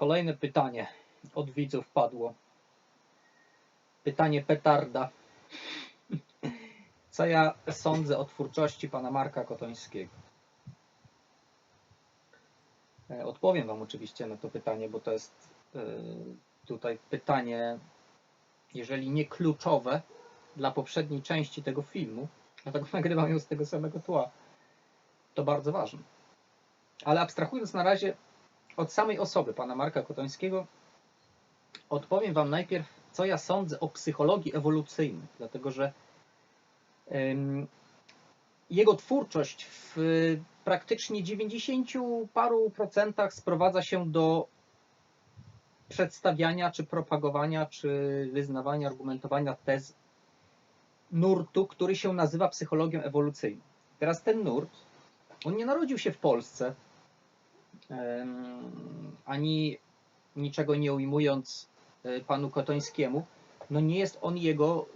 Kolejne pytanie od widzów padło. Pytanie petarda. Co ja sądzę o twórczości pana Marka Kotońskiego? E, Odpowiem wam oczywiście na to pytanie, bo to jest e, tutaj pytanie, jeżeli nie kluczowe dla poprzedniej części tego filmu, dlatego nagrywam ją z tego samego tła. To bardzo ważne. Ale abstrahując na razie od samej osoby pana Marka Kotońskiego, odpowiem wam najpierw, co ja sądzę o psychologii ewolucyjnej, dlatego że jego twórczość w praktycznie 90 paru procentach sprowadza się do przedstawiania, czy propagowania, czy wyznawania, argumentowania tez nurtu, który się nazywa psychologią ewolucyjną. Teraz ten nurt, on nie narodził się w Polsce, ani niczego nie ujmując e, panu Kotońskiemu, no nie jest on jego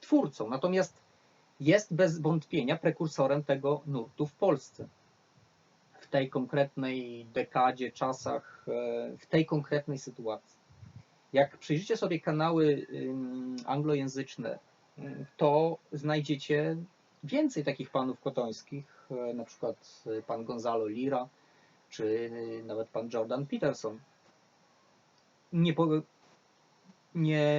twórcą. Natomiast jest bez wątpienia prekursorem tego nurtu w Polsce. W tej konkretnej dekadzie, czasach, e, w tej konkretnej sytuacji. Jak przyjrzycie sobie kanały anglojęzyczne, ym, to znajdziecie więcej takich panów kotońskich, e, na przykład e, pan Gonzalo Lira, czy nawet pan Jordan Peterson. Nie, po, nie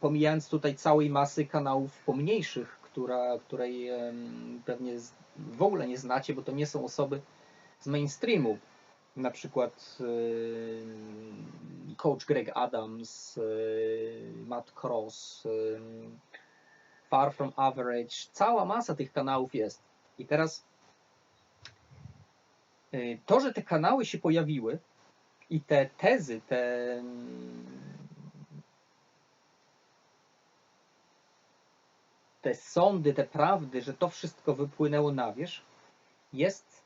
pomijając tutaj całej masy kanałów pomniejszych, która, której pewnie w ogóle nie znacie, bo to nie są osoby z mainstreamu. Na przykład coach Greg Adams, Matt Cross, Far From Average, cała masa tych kanałów jest. I teraz to, że te kanały się pojawiły i te tezy, te te sądy, te prawdy, że to wszystko wypłynęło na wierzch, jest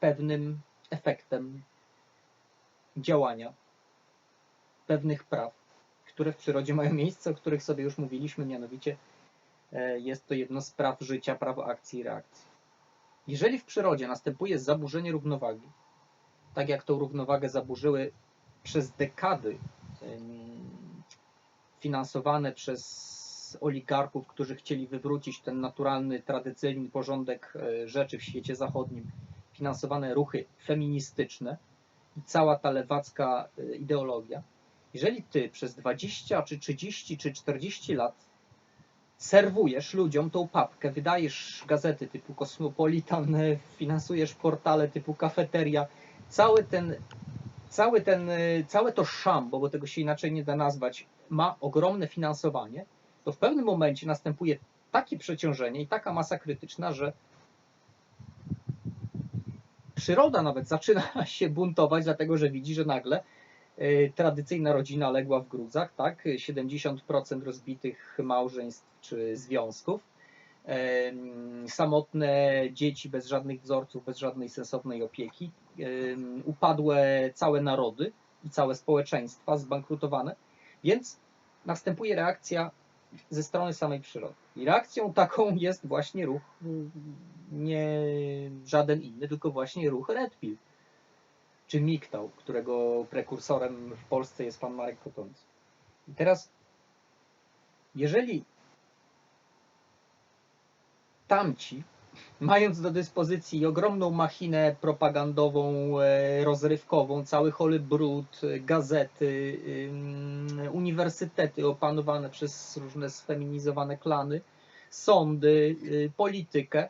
pewnym efektem działania pewnych praw, które w przyrodzie mają miejsce, o których sobie już mówiliśmy, mianowicie e, jest to jedno z praw życia, prawo akcji i reakcji. Jeżeli w przyrodzie następuje zaburzenie równowagi, tak jak tą równowagę zaburzyły przez dekady finansowane przez oligarchów, którzy chcieli wywrócić ten naturalny, tradycyjny porządek e, rzeczy w świecie zachodnim, finansowane ruchy feministyczne i cała ta lewacka e, ideologia. Jeżeli ty przez 20, czy 30, czy 40 lat serwujesz ludziom tą papkę, wydajesz gazety typu Cosmopolitan, e, finansujesz portale typu Kafeteria, cały ten, cały ten, całe to szambo, bo tego się inaczej nie da nazwać, ma ogromne finansowanie, to w pewnym momencie następuje takie przeciążenie i taka masa krytyczna, że przyroda nawet zaczyna się buntować, dlatego że widzi, że nagle tradycyjna rodzina legła w gruzach, tak? 70% rozbitych małżeństw czy związków, em, samotne dzieci bez żadnych wzorców, bez żadnej sensownej opieki, em, upadłe całe narody i całe społeczeństwa zbankrutowane, więc następuje reakcja ze strony samej przyrody. I reakcją taką jest właśnie ruch, nie żaden inny, tylko właśnie ruch Red Pill, czy MGTOW, którego prekursorem w Polsce jest pan Marek Kotoński. I teraz, jeżeli tamci, mając do dyspozycji ogromną machinę propagandową, e, rozrywkową, cały Hollywood, e, gazety, uniwersytety opanowane przez różne sfeminizowane klany, sądy, y, politykę,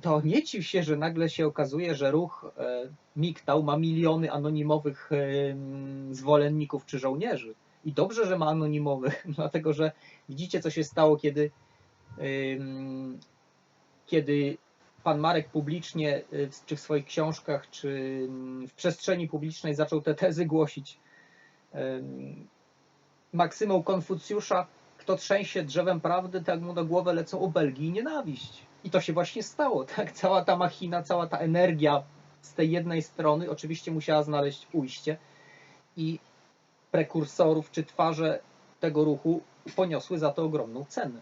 to nie dziw się, że nagle się okazuje, że ruch e, MGTOW ma miliony anonimowych em, zwolenników czy żołnierzy. I dobrze, że ma anonimowych, dlatego że widzicie, co się stało, kiedy em, kiedy pan Marek publicznie, czy w swoich książkach, czy w przestrzeni publicznej zaczął te tezy głosić. Maksymą Konfucjusza, kto trzęsie drzewem prawdy, tak mu na głowę lecą obelgi i nienawiść. I to się właśnie stało, tak? Cała ta machina, cała ta energia z tej jednej strony oczywiście musiała znaleźć ujście i prekursorów czy twarze tego ruchu poniosły za to ogromną cenę.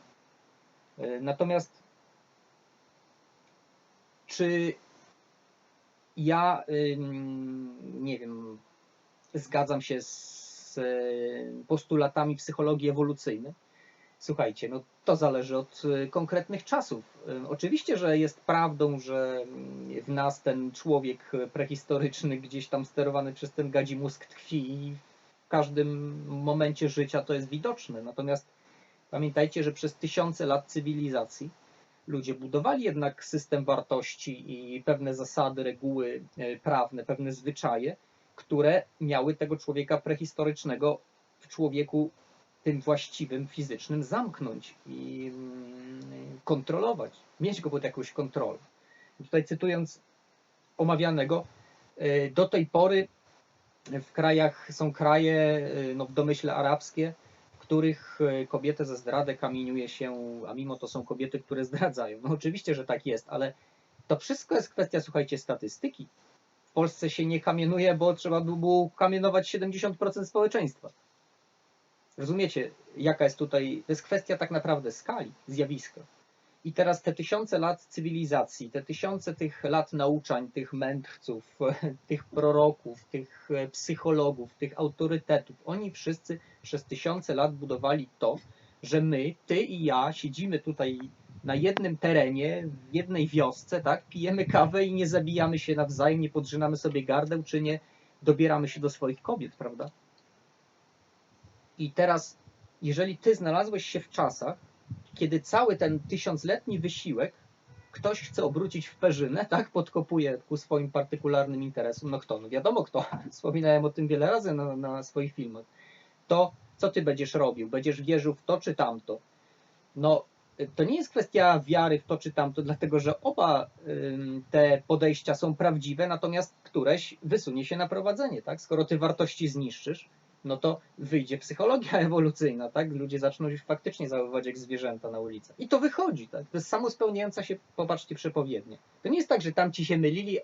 Y, Natomiast czy ja nie wiem, zgadzam się z y, postulatami psychologii ewolucyjnej. Słuchajcie, no to zależy od y, konkretnych czasów. Y, Oczywiście, że jest prawdą, że mm, w nas ten człowiek prehistoryczny, gdzieś tam sterowany przez ten gadzi mózg tkwi i w każdym momencie życia to jest widoczne. Natomiast pamiętajcie, że przez tysiące lat cywilizacji ludzie budowali jednak system wartości i pewne zasady, reguły prawne, pewne zwyczaje, które miały tego człowieka prehistorycznego w człowieku tym właściwym, fizycznym zamknąć i mm, kontrolować, mieć go pod jakąś kontrolą. I Tutaj cytując omawianego, e, do tej pory w krajach są kraje, e, no w domyśle arabskie, w których e, kobietę za zdradę kamieniuje się, a mimo to są kobiety, które zdradzają. No oczywiście, że tak jest, ale to wszystko jest kwestia, słuchajcie, statystyki. W Polsce się nie kamienuje, bo trzeba by było kamienować 70% społeczeństwa. Rozumiecie, jaka jest tutaj, to jest kwestia tak naprawdę skali, zjawiska. I teraz te tysiące lat cywilizacji, te tysiące tych lat nauczań, tych mędrców, tych proroków, tych e, psychologów, tych autorytetów, oni wszyscy przez tysiące lat budowali to, że my, ty i ja siedzimy tutaj na jednym terenie, w jednej wiosce, tak, pijemy kawę i nie zabijamy się nawzajem, nie podrzynamy sobie gardeł, czy nie dobieramy się do swoich kobiet, prawda? I teraz, jeżeli ty znalazłeś się w czasach, kiedy cały ten tysiącletni wysiłek ktoś chce obrócić w perzynę, tak, podkopuje ku swoim partykularnym interesom, no kto? No wiadomo kto, wspominałem o tym wiele razy na, na swoich filmach. To, co ty będziesz robił? Będziesz wierzył w to czy tamto? No, to nie jest kwestia wiary w to czy tamto, dlatego że oba te podejścia są prawdziwe, natomiast któreś wysunie się na prowadzenie, tak? Skoro ty wartości zniszczysz, no to wyjdzie psychologia ewolucyjna, tak? Ludzie zaczną już faktycznie zachowywać jak zwierzęta na ulicy. I to wychodzi, tak? To jest samospełniająca się, popatrzcie, przepowiednie. To nie jest tak, że tam ci się mylili,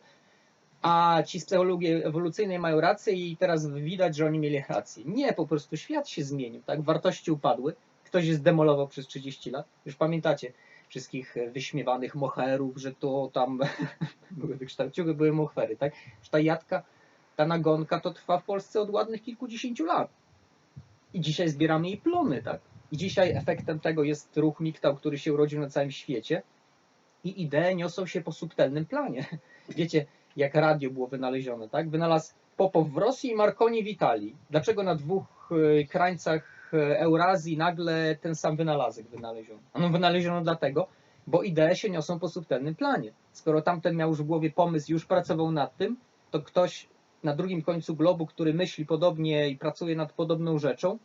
a ci z psychologii ewolucyjnej mają rację i teraz widać, że oni mieli rację. Nie, po prostu świat się zmienił, tak? Wartości upadły, ktoś je zdemolował przez 30 lat. Już pamiętacie wszystkich wyśmiewanych moherów, że to tam były wykształciły, były mohery, tak? Że ta jadka ta nagonka to trwa w Polsce od ładnych kilkudziesięciu lat. I dzisiaj zbieramy jej plony, tak? I dzisiaj efektem tego jest ruch MGTOW, który się urodził na całym świecie i idee niosą się po subtelnym planie. Wiecie, jak radio było wynalezione, tak? Wynalazł Popow w Rosji i Marconi w Italii. Dlaczego na dwóch e, krańcach e, Eurazji nagle ten sam wynalazek wynaleziono? No wynaleziono dlatego, bo idee się niosą po subtelnym planie. Skoro tamten miał już w głowie pomysł, już pracował nad tym, to ktoś na drugim końcu globu, który myśli podobnie i pracuje nad podobną rzeczą,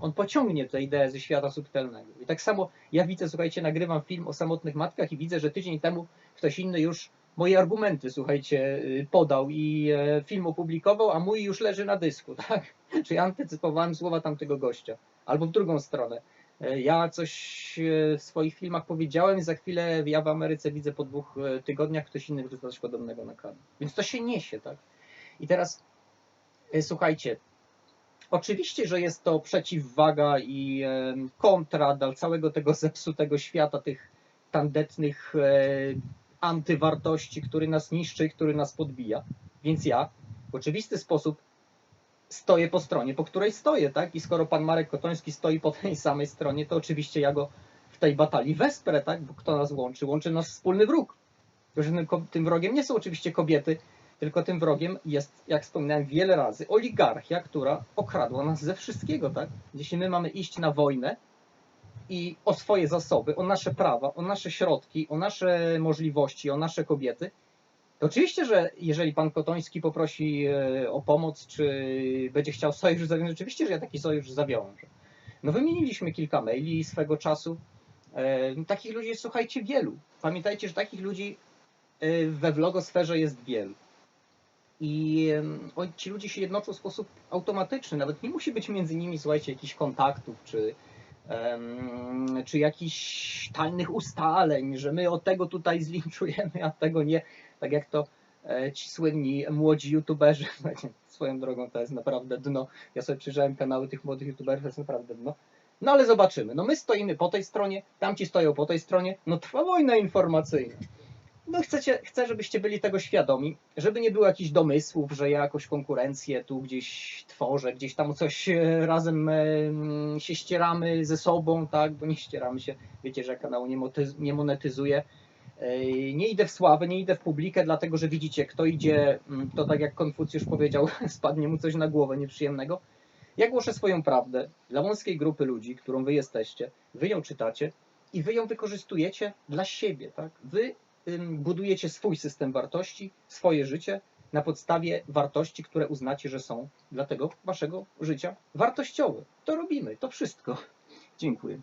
on pociągnie tę ideę ze świata subtelnego. I tak samo ja widzę, słuchajcie, nagrywam film o samotnych matkach i widzę, że tydzień temu ktoś inny już moje argumenty, słuchajcie, y, podał i e, film opublikował, a mój już leży na dysku, tak? Czyli antycypowałem słowa tamtego gościa. Albo w drugą stronę. E, Ja coś e, w swoich filmach powiedziałem i za chwilę ja w Ameryce widzę po dwóch tygodniach ktoś inny wrzuca coś podobnego na kanał. Więc to się niesie, tak? I teraz e, słuchajcie, oczywiście, że jest to przeciwwaga i e, kontra dla całego tego zepsutego świata, tych tandetnych e, antywartości, który nas niszczy, który nas podbija. Więc ja w oczywisty sposób stoję po stronie, po której stoję, tak? I skoro pan Marek Kotoński stoi po tej samej stronie, to oczywiście ja go w tej batalii wesprę, tak? Bo kto nas łączy? Łączy nas wspólny wróg. Tym wrogiem nie są oczywiście kobiety, tylko tym wrogiem jest, jak wspominałem wiele razy, oligarchia, która okradła nas ze wszystkiego, tak? Jeśli my mamy iść na wojnę i o swoje zasoby, o nasze prawa, o nasze środki, o nasze możliwości, o nasze kobiety, to oczywiście, że jeżeli pan Kotoński poprosi e, o pomoc, czy będzie chciał sojusz zawiązać, oczywiście, że ja taki sojusz zawiążę. No wymieniliśmy kilka maili swego czasu. E, takich ludzi jest, słuchajcie, wielu. Pamiętajcie, że takich ludzi e, we vlogosferze jest wielu. I em, o- ci ludzie się jednoczą w sposób automatyczny. Nawet nie musi być między nimi, słuchajcie, jakichś kontaktów, czy, em, czy jakichś tajnych ustaleń, że my od tego tutaj zlinczujemy, a tego nie. Tak jak to e, ci słynni młodzi youtuberzy. Swoją drogą to jest naprawdę dno. Ja sobie przyjrzałem kanały tych młodych youtuberów, to jest naprawdę dno. No ale zobaczymy. No my stoimy po tej stronie, tamci stoją po tej stronie. No trwa wojna informacyjna. No chcecie, chcę, żebyście byli tego świadomi, żeby nie było jakichś domysłów, że ja jakąś konkurencję tu gdzieś tworzę, gdzieś tam coś e, razem e, się ścieramy ze sobą, tak, bo nie ścieramy się, wiecie, że ja kanału nie, monetyzuję. E, Nie idę w sławę, nie idę w publikę, dlatego że widzicie, kto idzie, mm, to tak jak Konfucjusz powiedział, spadnie mu coś na głowę nieprzyjemnego. Ja głoszę swoją prawdę dla wąskiej grupy ludzi, którą wy jesteście, wy ją czytacie i wy ją wykorzystujecie dla siebie, tak? Wy budujecie swój system wartości, swoje życie na podstawie wartości, które uznacie, że są dla tego waszego życia wartościowe. To robimy, to wszystko. Dziękuję.